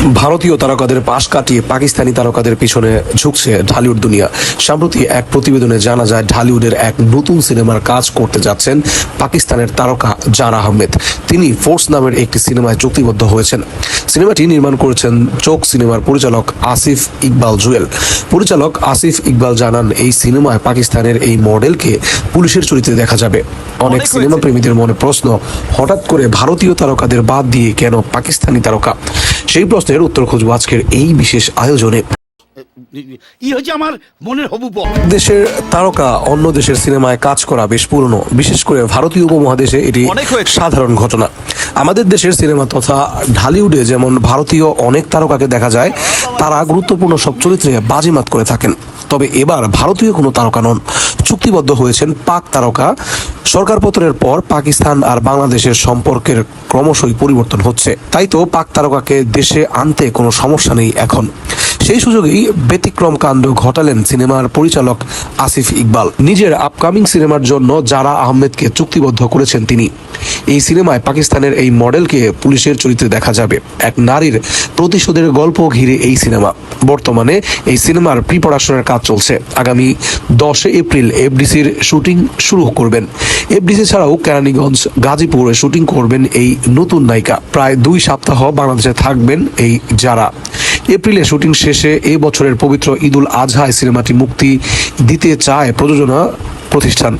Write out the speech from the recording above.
ভারতীয় তারকাদের পাশ কাটিয়ে পাকিস্তানি তারকাদের পিছনে ঝুঁকছে ঢালিউড দুনিয়া। সম্প্রতি এক প্রতিবেদনে জানা যায় ঢালিউডের এক নতুন সিনেমার কাজ করতে যাচ্ছেন পাকিস্তানের তারকা জান আহমেদ। তিনি ফোর্স নামের একটি সিনেমায় চুক্তিবদ্ধ হয়েছেন। সিনেমাটি নির্মাণ করেছেন চোখ সিনেমার পরিচালক আসিফ ইকবাল জুয়েল। পরিচালক আসিফ ইকবাল জানান এই সিনেমায় পাকিস্তানের এই মডেলকে পুলিশের চরিত্রে দেখা যাবে। অনেক সিনেমা প্রেমীদের মনে প্রশ্ন হঠাৎ করে ভারতীয় তারকাদের বাদ দিয়ে কেন পাকিস্তানি তারকা? সেই প্রশ্নের উত্তর খুঁজবো আজকের এই বিশেষ আয়োজনে। ই হচ্ছে আমার মনের হবু দেশের তারকা অন্য দেশের সিনেমায় কাজ করা বেশ পুরনো। বিশেষ করে ভারতীয় উপমহাদেশে এটি অনেক সাধারণ ঘটনা। আমাদের দেশের সিনেমা তথা ঢালিউডে যেমন ভারতীয় অনেক তারকাকে দেখা যায় তারা গুরুত্বপূর্ণ সব চরিত্রে বাজিমাত করে থাকেন। তবে এবার ভারতীয় কোনো তারকা নন। চুক্তিবদ্ধ হয়েছেন পাক তারকা। সরকারপতনের পর পাকিস্তান আর বাংলাদেশের সম্পর্কের ক্রমশই পরিবর্তন হচ্ছে। তাই তো পাক তারকাকে দেশে আনতে কোনো সমস্যা নেই এখন। সেই সুযোগেই ব্যতিক্রম কাণ্ড ঘটালেন সিনেমার পরিচালক আসিফ ইকবাল। নিজের আপকামিং সিনেমার জন্য যারা আহমেদকে চুক্তিবদ্ধ করেছেন তিনি। এই সিনেমায় পাকিস্তানের এই মডেলকে পুলিশের চরিত্রে দেখা যাবে। এক নারীর প্রতিশোধের গল্প ঘিরে এই সিনেমা। বর্তমানে এই সিনেমার প্রি প্রোডাকশনের কাজ চলছে। আগামী দশে এপ্রিল এফডিসির শুটিং শুরু করবেন। এফডিসি ছাড়াও কেরানীগঞ্জ, গাজীপুরে শুটিং করবেন এই নতুন নায়িকা। প্রায় দুই সপ্তাহ বাংলাদেশে থাকবেন এই যারা এপ্রিলে শুটিং শেষে এ বছরের পবিত্র ঈদুল আজহায় সিনেমাটি মুক্তি দিতে চায় প্রযোজনা প্রতিষ্ঠান।